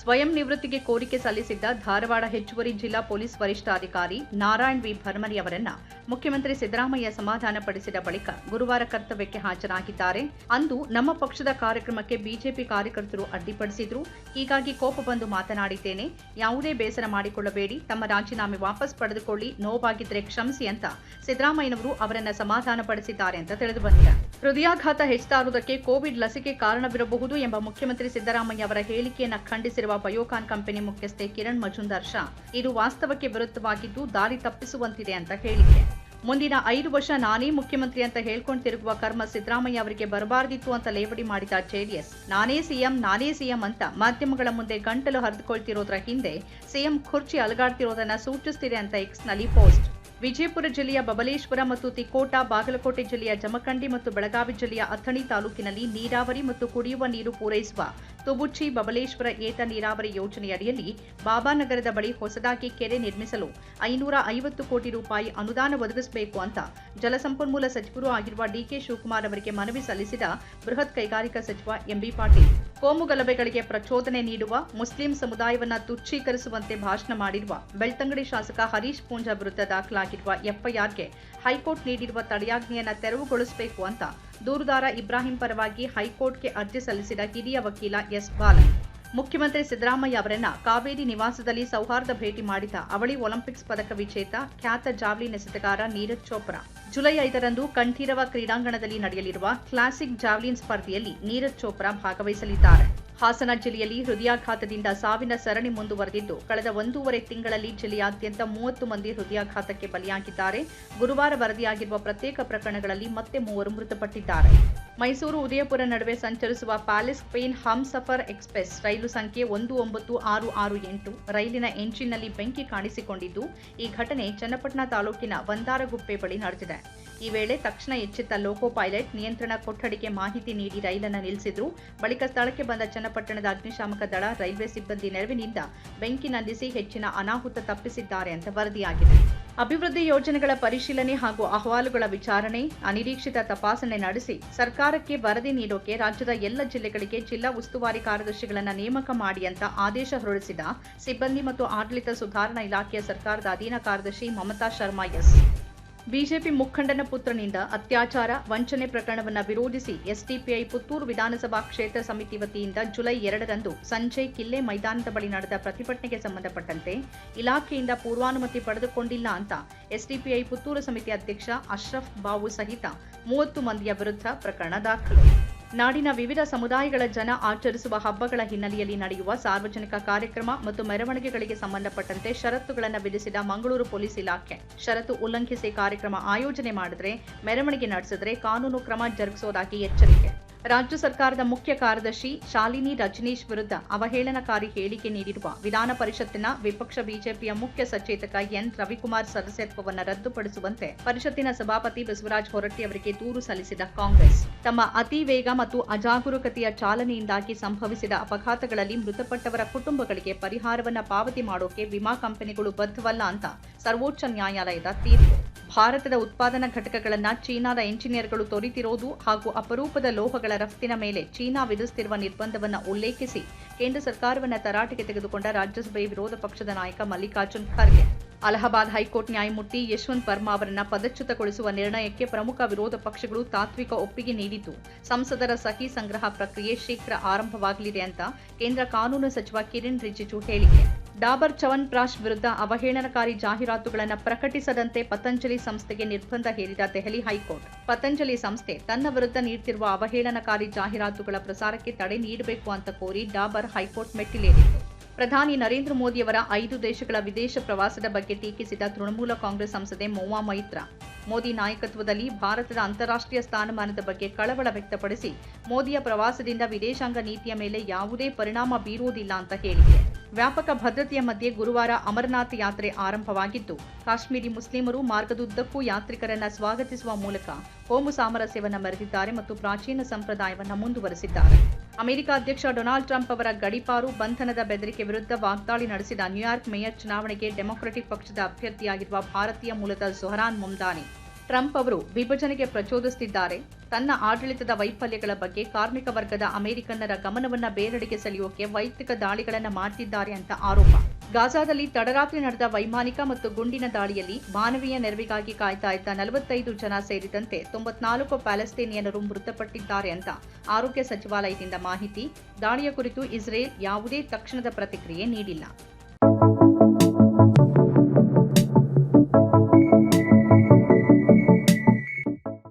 ಸ್ವಯಂ ನಿವೃತ್ತಿಗೆ ಕೋರಿಕೆ ಸಲ್ಲಿಸಿದ್ದ ಧಾರವಾಡ ಹೆಚ್ಚುವರಿ ಜಿಲ್ಲಾ ಪೊಲೀಸ್ ವರಿಷ್ಠಾಧಿಕಾರಿ ನಾರಾಯಣ್ ವಿ. ಭರ್ಮರಿ ಅವರನ್ನ ಮುಖ್ಯಮಂತ್ರಿ ಸಿದ್ದರಾಮಯ್ಯ ಸಮಾಧಾನಪಡಿಸಿದ ಬಳಿಕ ಗುರುವಾರ ಕರ್ತವ್ಯಕ್ಕೆ ಹಾಜರಾಗಿದ್ದಾರೆ. ಅಂದು ನಮ್ಮ ಪಕ್ಷದ ಕಾರ್ಯಕ್ರಮಕ್ಕೆ ಬಿಜೆಪಿ ಕಾರ್ಯಕರ್ತರು ಅಡ್ಡಿಪಡಿಸಿದ್ರು. ಹೀಗಾಗಿ ಕೋಪ ಬಂದು ಮಾತನಾಡಿದ್ದೇನೆ. ಯಾವುದೇ ಬೇಸರ ಮಾಡಿಕೊಳ್ಳಬೇಡಿ. ತಮ್ಮ ರಾಜೀನಾಮೆ ವಾಪಸ್ ಪಡೆದುಕೊಳ್ಳಿ. ನೋವಾಗಿದ್ರೆ ಕ್ಷಮಿಸಿ ಅಂತ ಸಿದ್ದರಾಮಯ್ಯನವರು ಅವರನ್ನ ಸಮಾಧಾನಪಡಿಸಿದ್ದಾರೆ ಅಂತ ತಿಳಿದು ಬಂದಿದೆ. ಹೃದಯಾಘಾತ ಹೆಚ್ಚುತ್ತಾರುವುದಕ್ಕೆ ಕೋವಿಡ್ ಲಸಿಕೆ ಕಾರಣವಿರಬಹುದು ಎಂಬ ಮುಖ್ಯಮಂತ್ರಿ ಸಿದ್ದರಾಮಯ್ಯ ಅವರ ಹೇಳಿಕೆಯನ್ನು ಖಂಡಿಸಿರುವ ಬಯೋಕಾನ್ ಕಂಪನಿ ಮುಖ್ಯಸ್ಥೆ ಕಿರಣ್ ಮಜುಂದಾರ್ ಶಾ, ಇದು ವಾಸ್ತವಕ್ಕೆ ವಿರುದ್ಧವಾಗಿದ್ದು ದಾರಿ ತಪ್ಪಿಸುವಂತಿದೆ ಅಂತ ಹೇಳಿದೆ ಮುಂದಿನ ಐದು ವರ್ಷ ನಾನೇ ಮುಖ್ಯಮಂತ್ರಿ ಅಂತ ಹೇಳ್ಕೊಂಡು ತಿರುಗುವ ಕರ್ಮ ಸಿದ್ದರಾಮಯ್ಯ ಅವರಿಗೆ ಬರಬಾರದಿತ್ತು ಅಂತ ಲೇವಡಿ ಮಾಡಿದ ಜೆಡಿಎಸ್. ನಾನೇ ಸಿಎಂ ನಾನೇ ಸಿಎಂ ಅಂತ ಮಾಧ್ಯಮಗಳ ಮುಂದೆ ಗಂಟಲು ಹರಿದುಕೊಳ್ತಿರೋದ್ರ ಹಿಂದೆ ಸಿಎಂ ಖುರ್ಚಿ ಅಲಗಾಡ್ತಿರೋದನ್ನ ಸೂಚಿಸ್ತಿದೆ ಅಂತ ಎಕ್ಸ್ನಲ್ಲಿ ಪೋಸ್ಟ್. ವಿಜಯಪುರ ಜಿಲ್ಲೆಯ ಬಬಲೇಶ್ವರ ಮತ್ತು ತಿಕೋಟ, ಬಾಗಲಕೋಟೆ ಜಿಲ್ಲೆಯ ಜಮಖಂಡಿ ಮತ್ತು ಬೆಳಗಾವಿ ಜಿಲ್ಲೆಯ ಅಥಣಿ ತಾಲೂಕಿನಲ್ಲಿ ನೀರಾವರಿ ಮತ್ತು ಕುಡಿಯುವ ನೀರು ಪೂರೈಸುವ ತುಬುಚ್ಚಿ ಬಬಲೇಶ್ವರ ಏತ ನೀರಾವರಿ ಯೋಜನೆಯಡಿಯಲ್ಲಿ ಬಾಬಾನಗರದ ಬಳಿ ಹೊಸದಾಗಿ ಕೆರೆ ನಿರ್ಮಿಸಲು ಐನೂರ ಐವತ್ತು ಕೋಟಿ ರೂಪಾಯಿ ಅನುದಾನ ಒದಗಿಸಬೇಕು ಅಂತ ಜಲಸಂಪನ್ಮೂಲ ಸಚಿವರು ಆಗಿರುವ ಡಿಕೆ ಶಿವಕುಮಾರ್ ಅವರಿಗೆ ಮನವಿ ಸಲ್ಲಿಸಿದ ಬೃಹತ್ ಕೈಗಾರಿಕಾ ಸಚಿವ ಎಂಬಿ ಪಾಟೀಲ್. ಕೋಮು ಗಲಭೆಗಳಿಗೆ ಪ್ರಚೋದನೆ ನೀಡುವ ಮುಸ್ಲಿಂ ಸಮುದಾಯವನ್ನು ತುಚ್ಛೀಕರಿಸುವಂತೆ ಭಾಷಣ ಮಾಡಿರುವ ಬೆಳ್ತಂಗಡಿ ಶಾಸಕ ಹರೀಶ್ ಪೂಂಜಾ ವಿರುದ್ಧ ದಾಖಲಾಗಿರುವ ಎಫ್ಐಆರ್ಗೆ ಹೈಕೋರ್ಟ್ ನೀಡಿರುವ ತಡೆಯಾಜ್ಞೆಯನ್ನು ತೆರವುಗೊಳಿಸಬೇಕು ಅಂತ ದೂರುದಾರ ಇಬ್ರಾಹಿಂ ಪರವಾಗಿ ಹೈಕೋರ್ಟ್ಗೆ ಅರ್ಜಿ ಸಲ್ಲಿಸಿದ ಹಿರಿಯ ವಕೀಲ ಎಸ್ ಬಾಲನ್. ಮುಖ್ಯಮಂತ್ರಿ ಸಿದ್ದರಾಮಯ್ಯ ಅವರನ್ನ ಕಾವೇರಿ ನಿವಾಸದಲ್ಲಿ ಸೌಹಾರ್ದ ಭೇಟಿ ಮಾಡಿದ ಅವಳಿ ಒಲಿಂಪಿಕ್ಸ್ ಪದಕ ವಿಜೇತ ಖ್ಯಾತ ಜಾವ್ಲಿನ್ ಎಸೆತಗಾರ ನೀರಜ್ ಚೋಪ್ರಾ. ಜುಲೈ ಐದರಂದು ಕಂಠೀರವ ಕ್ರೀಡಾಂಗಣದಲ್ಲಿ ನಡೆಯಲಿರುವ ಕ್ಲಾಸಿಕ್ ಜಾವ್ಲಿನ್ ಸ್ಪರ್ಧೆಯಲ್ಲಿ ನೀರಜ್ ಚೋಪ್ರಾ ಭಾಗವಹಿಸಲಿದ್ದಾರೆ. ಹಾಸನ ಜಿಲ್ಲೆಯಲ್ಲಿ ಹೃದಯಾಘಾತದಿಂದ ಸಾವಿನ ಸರಣಿ ಮುಂದುವರೆದಿದ್ದು, ಕಳೆದ ಒಂದೂವರೆ ತಿಂಗಳಲ್ಲಿ ಜಿಲ್ಲೆಯಾದ್ಯಂತ ಮೂವತ್ತು ಮಂದಿ ಹೃದಯಾಘಾತಕ್ಕೆ ಬಲಿಯಾಗಿದ್ದಾರೆ. ಗುರುವಾರ ವರದಿಯಾಗಿರುವ ಪ್ರತ್ಯೇಕ ಪ್ರಕರಣಗಳಲ್ಲಿ ಮತ್ತೆ ಮೂವರು ಮೃತಪಟ್ಟಿದ್ದಾರೆ. ಮೈಸೂರು ಉದಯಪುರ ನಡುವೆ ಸಂಚರಿಸುವ palace queen Hum Safar express ರೈಲು ಸಂಖ್ಯೆ ಒಂದು ಒಂಬತ್ತು ಆರು ಆರು ಎಂಟು ರೈಲಿನ ಎಂಜಿನ್ನಲ್ಲಿ ಬೆಂಕಿ ಕಾಣಿಸಿಕೊಂಡಿದ್ದು, ಈ ಘಟನೆ ಚನ್ನಪಟ್ಟಣ ತಾಲೂಕಿನ ಬಂದಾರಗುಪ್ಪೆ ಬಳಿ ನಡೆದಿದೆ. ಈ ವೇಳೆ ತಕ್ಷಣ ಎಚ್ಚೆತ್ತ ಲೋಕೋ ಪೈಲಟ್ ನಿಯಂತ್ರಣ ಕೊಠಡಿಗೆ ಮಾಹಿತಿ ನೀಡಿ ರೈಲನ್ನು ನಿಲ್ಲಿಸಿದ್ರು. ಬಳಿಕ ಸ್ಥಳಕ್ಕೆ ಬಂದ ಚನ್ನಪಟ್ಟಣದ ಅಗ್ನಿಶಾಮಕ ದಳ ರೈಲ್ವೆ ಸಿಬ್ಬಂದಿ ನೆರವಿನಿಂದ ಬೆಂಕಿ ನಂದಿಸಿ ಹೆಚ್ಚಿನ ಅನಾಹುತ ತಪ್ಪಿಸಿದ್ದಾರೆ ಅಂತ ವರದಿಯಾಗಿದೆ. ಅಭಿವೃದ್ಧಿ ಯೋಜನೆಗಳ ಪರಿಶೀಲನೆ ಹಾಗೂ ಅಹವಾಲುಗಳ ವಿಚಾರಣೆ, ಅನಿರೀಕ್ಷಿತ ತಪಾಸಣೆ ನಡೆಸಿ ಸರ್ಕಾರಕ್ಕೆ ವರದಿ ನೀಡೋಕೆ ರಾಜ್ಯದ ಎಲ್ಲ ಜಿಲ್ಲೆಗಳಿಗೆ ಜಿಲ್ಲಾ ಉಸ್ತುವಾರಿ ಕಾರ್ಯದರ್ಶಿಗಳನ್ನು ನೇಮಕ ಮಾಡಿ ಅಂತ ಆದೇಶ ಹೊರಡಿಸಿದ ಸಿಬ್ಬಂದಿ ಮತ್ತು ಆಡಳಿತ ಸುಧಾರಣಾ ಇಲಾಖೆಯ ಸರ್ಕಾರದ ಅಧೀನ ಕಾರ್ಯದರ್ಶಿ ಮಮತಾ ಶರ್ಮಾ ಎಸ್. ಬಿಜೆಪಿ ಮುಖಂಡನ ಪುತ್ರನಿಂದ ಅತ್ಯಾಚಾರ, ವಂಚನೆ ಪ್ರಕರಣವನ್ನು ವಿರೋಧಿಸಿ ಎಸ್ಡಿಪಿಐ ಪುತ್ತೂರು ವಿಧಾನಸಭಾ ಕ್ಷೇತ್ರ ಸಮಿತಿ ವತಿಯಿಂದ ಜುಲೈ ಎರಡರಂದು ಸಂಜೆ ಕಿಲ್ಲೆ ಮೈದಾನದ ಬಳಿ ನಡೆದ ಪ್ರತಿಭಟನೆಗೆ ಸಂಬಂಧಪಟ್ಟಂತೆ ಇಲಾಖೆಯಿಂದ ಪೂರ್ವಾನುಮತಿ ಪಡೆದುಕೊಂಡಿಲ್ಲ ಅಂತ ಎಸ್ಡಿಪಿಐ ಪುತ್ತೂರು ಸಮಿತಿ ಅಧ್ಯಕ್ಷ ಅಶ್ರಫ್ ಬಾವು ಸಹಿತ ಮೂವತ್ತು ಮಂದಿಯ ವಿರುದ್ಧ ಪ್ರಕರಣ ದಾಖಲು. ನಾಡಿನ ವಿವಿಧ ಸಮುದಾಯಗಳ ಜನ ಆಚರಿಸುವ ಹಬ್ಬಗಳ ಹಿನ್ನೆಲೆಯಲ್ಲಿ ನಡೆಯುವ ಸಾರ್ವಜನಿಕ ಕಾರ್ಯಕ್ರಮ ಮತ್ತು ಮೆರವಣಿಗೆಗಳಿಗೆ ಸಂಬಂಧಪಟ್ಟಂತೆ ಷರತ್ತುಗಳನ್ನು ವಿಧಿಸಿದ ಮಂಗಳೂರು ಪೊಲೀಸ್ ಇಲಾಖೆ. ಷರತ್ತು ಉಲ್ಲಂಘಿಸಿ ಕಾರ್ಯಕ್ರಮ ಆಯೋಜನೆ ಮಾಡಿದರೆ, ಮೆರವಣಿಗೆ ನಡೆಸಿದರೆ ಕಾನೂನು ಕ್ರಮ ಜರುಗಿಸುವುದಾಗಿ ಎಚ್ಚರಿಕೆ. ರಾಜ್ಯ ಸರ್ಕಾರದ ಮುಖ್ಯ ಕಾರ್ಯದರ್ಶಿ ಶಾಲಿನಿ ರಜನೀಶ್ ವಿರುದ್ಧ ಅವಹೇಳನಕಾರಿ ಹೇಳಿಕೆ ನೀಡಿರುವ ವಿಧಾನ ಪರಿಷತ್ತಿನ ವಿಪಕ್ಷ ಬಿಜೆಪಿಯ ಮುಖ್ಯ ಸಚೇತಕ ಎನ್. ರವಿಕುಮಾರ್ ಸದಸ್ಯತ್ವವನ್ನು ರದ್ದುಪಡಿಸುವಂತೆ ಪರಿಷತ್ತಿನ ಸಭಾಪತಿ ಬಸವರಾಜ್ ಹೊರಟ್ಟಿ ಅವರಿಗೆ ದೂರು ಸಲ್ಲಿಸಿದ ಕಾಂಗ್ರೆಸ್. ತಮ್ಮ ಅತಿ ವೇಗ ಮತ್ತು ಅಜಾಗರೂಕತೆಯ ಚಾಲನೆಯಿಂದಾಗಿ ಸಂಭವಿಸಿದ ಅಪಘಾತಗಳಲ್ಲಿ ಮೃತಪಟ್ಟವರ ಕುಟುಂಬಗಳಿಗೆ ಪರಿಹಾರವನ್ನು ಪಾವತಿ ಮಾಡೋಕೆ ವಿಮಾ ಕಂಪನಿಗಳು ಬದ್ಧವಲ್ಲ ಅಂತ ಸರ್ವೋಚ್ಚ ನ್ಯಾಯಾಲಯದ ತೀರ್ಪು. ಭಾರತದ ಉತ್ಪಾದನಾ ಘಟಕಗಳನ್ನು ಚೀನಾದ ಎಂಜಿನಿಯರ್ಗಳು ತೊರೆತಿರೋದು ಹಾಗೂ ಅಪರೂಪದ ಲೋಹಗಳ ರಫ್ತಿನ ಮೇಲೆ ಚೀನಾ ವಿಧಿಸುತ್ತಿರುವ ನಿರ್ಬಂಧವನ್ನು ಉಲ್ಲೇಖಿಸಿ ಕೇಂದ್ರ ಸರ್ಕಾರವನ್ನು ತರಾಟೆಗೆ ತೆಗೆದುಕೊಂಡ ರಾಜ್ಯಸಭೆ ವಿರೋಧ ಪಕ್ಷದ ನಾಯಕ ಮಲ್ಲಿಕಾರ್ಜುನ್ ಖರ್ಗೆ. ಅಲಹಾಬಾದ್ ಹೈಕೋರ್ಟ್ ನ್ಯಾಯಮೂರ್ತಿ ಯಶವಂತ್ ವರ್ಮಾ ಅವರನ್ನು ಪದಚ್ಯುತಗೊಳಿಸುವ ನಿರ್ಣಯಕ್ಕೆ ಪ್ರಮುಖ ವಿರೋಧ ಪಕ್ಷಗಳು ತಾತ್ವಿಕ ಒಪ್ಪಿಗೆ ನೀಡಿದ್ದು, ಸಂಸದರ ಸಹಿ ಸಂಗ್ರಹ ಪ್ರಕ್ರಿಯೆ ಶೀಘ್ರ ಆರಂಭವಾಗಲಿದೆ ಅಂತ ಕೇಂದ್ರ ಕಾನೂನು ಸಚಿವ ಕಿರಣ್ ರಿಜಿಜು ಹೇಳಿಕೆ. ಡಾಬರ್ ಚವನ್ ಪ್ರಾಶ್ ವಿರುದ್ಧ ಅವಹೇಳನಕಾರಿ ಜಾಹೀರಾತುಗಳನ್ನು ಪ್ರಕಟಿಸದಂತೆ ಪತಂಜಲಿ ಸಂಸ್ಥೆಗೆ ನಿರ್ಬಂಧ ಹೇರಿದ ದೆಹಲಿ ಹೈಕೋರ್ಟ್. ಪತಂಜಲಿ ಸಂಸ್ಥೆ ತನ್ನ ವಿರುದ್ಧ ನೀಡುತ್ತಿರುವ ಅವಹೇಳನಕಾರಿ ಜಾಹೀರಾತುಗಳ ಪ್ರಸಾರಕ್ಕೆ ತಡೆ ನೀಡಬೇಕು ಅಂತ ಕೋರಿ ಡಾಬರ್ ಹೈಕೋರ್ಟ್ ಮೆಟ್ಟಿಲೇರಿತ್ತು ಪ್ರಧಾನಿ ನರೇಂದ್ರ ಮೋದಿಯವರ ಐದು ದೇಶಗಳ ವಿದೇಶ ಪ್ರವಾಸದ ಬಗ್ಗೆ ಟೀಕಿಸಿದ ತೃಣಮೂಲ ಕಾಂಗ್ರೆಸ್ ಸಂಸದೆ ಮೋವಾ ಮೈತ್ರ. ಮೋದಿ ನಾಯಕತ್ವದಲ್ಲಿ ಭಾರತದ ಅಂತಾರಾಷ್ಟ್ರೀಯ ಸ್ಥಾನಮಾನದ ಬಗ್ಗೆ ಕಳವಳ ವ್ಯಕ್ತಪಡಿಸಿ, ಮೋದಿಯ ಪ್ರವಾಸದಿಂದ ವಿದೇಶಾಂಗ ನೀತಿಯ ಮೇಲೆ ಯಾವುದೇ ಪರಿಣಾಮ ಬೀರುವುದಿಲ್ಲ ಅಂತ ಹೇಳಿದೆ. ವ್ಯಾಪಕ ಭದ್ರತೆಯ ಮಧ್ಯೆ ಗುರುವಾರ ಅಮರನಾಥ ಯಾತ್ರೆ ಆರಂಭವಾಗಿದ್ದು ಕಾಶ್ಮೀರಿ ಮುಸ್ಲಿಮರು ಮಾರ್ಗದುದ್ದಕ್ಕೂ ಯಾತ್ರಿಕರನ್ನು ಸ್ವಾಗತಿಸುವ ಮೂಲಕ ಕೋಮು ಸಾಮರಸ್ಯವನ್ನು ಮೆರೆದಿದ್ದಾರೆ ಮತ್ತು ಪ್ರಾಚೀನ ಸಂಪ್ರದಾಯವನ್ನು ಮುಂದುವರೆಸಿದ್ದಾರೆ. ಅಮೆರಿಕ ಅಧ್ಯಕ್ಷ ಡೊನಾಲ್ಡ್ ಟ್ರಂಪ್ ಅವರ ಗಡಿಪಾರು ಬಂಧನದ ಬೆದರಿಕೆ ವಿರುದ್ಧ ವಾಗ್ದಾಳಿ ನಡೆಸಿದ ನ್ಯೂಯಾರ್ಕ್ ಮೇಯರ್ ಚುನಾವಣೆಗೆ ಡೆಮೊಕ್ರೆಟಿಕ್ ಪಕ್ಷದ ಅಭ್ಯರ್ಥಿಯಾಗಿರುವ ಭಾರತೀಯ ಮೂಲದ ಜೊಹರಾನ್ ಮುಮ್ದಾನಿ ಟ್ರಂಪ್ ಅವರು ವಿಭಜನೆಗೆ ಪ್ರಚೋದಿಸುತ್ತಿದ್ದಾರೆ. ತನ್ನ ಆಡಳಿತದ ವೈಫಲ್ಯಗಳ ಬಗ್ಗೆ ಕಾರ್ಮಿಕ ವರ್ಗದ ಅಮೆರಿಕನ್ನರ ಗಮನವನ್ನ ಬೇರೆಡೆಗೆ ಸೆಳೆಯೋಕೆ ವೈಯಕ್ತಿಕ ದಾಳಿಗಳನ್ನು ಮಾಡ್ತಿದ್ದಾರೆ ಅಂತ ಆರೋಪ. ಗಾಜಾದಲ್ಲಿ ತಡರಾತ್ರಿ ನಡೆದ ವೈಮಾನಿಕ ಮತ್ತು ಗುಂಡಿನ ದಾಳಿಯಲ್ಲಿ ಮಾನವೀಯ ನೆರವಿಗಾಗಿ ಕಾಯ್ತಾ ಇದ್ದ ನಲವತ್ತೈದು ಜನ ಸೇರಿದಂತೆ ತೊಂಬತ್ನಾಲ್ಕು ಪ್ಯಾಲೆಸ್ತೇನಿಯನರು ಮೃತಪಟ್ಟಿದ್ದಾರೆ ಅಂತ ಆರೋಗ್ಯ ಸಚಿವಾಲಯದಿಂದ ಮಾಹಿತಿ. ದಾಳಿಯ ಕುರಿತು ಇಸ್ರೇಲ್ ಯಾವುದೇ ತಕ್ಷಣದ ಪ್ರತಿಕ್ರಿಯೆ ನೀಡಿಲ್ಲ.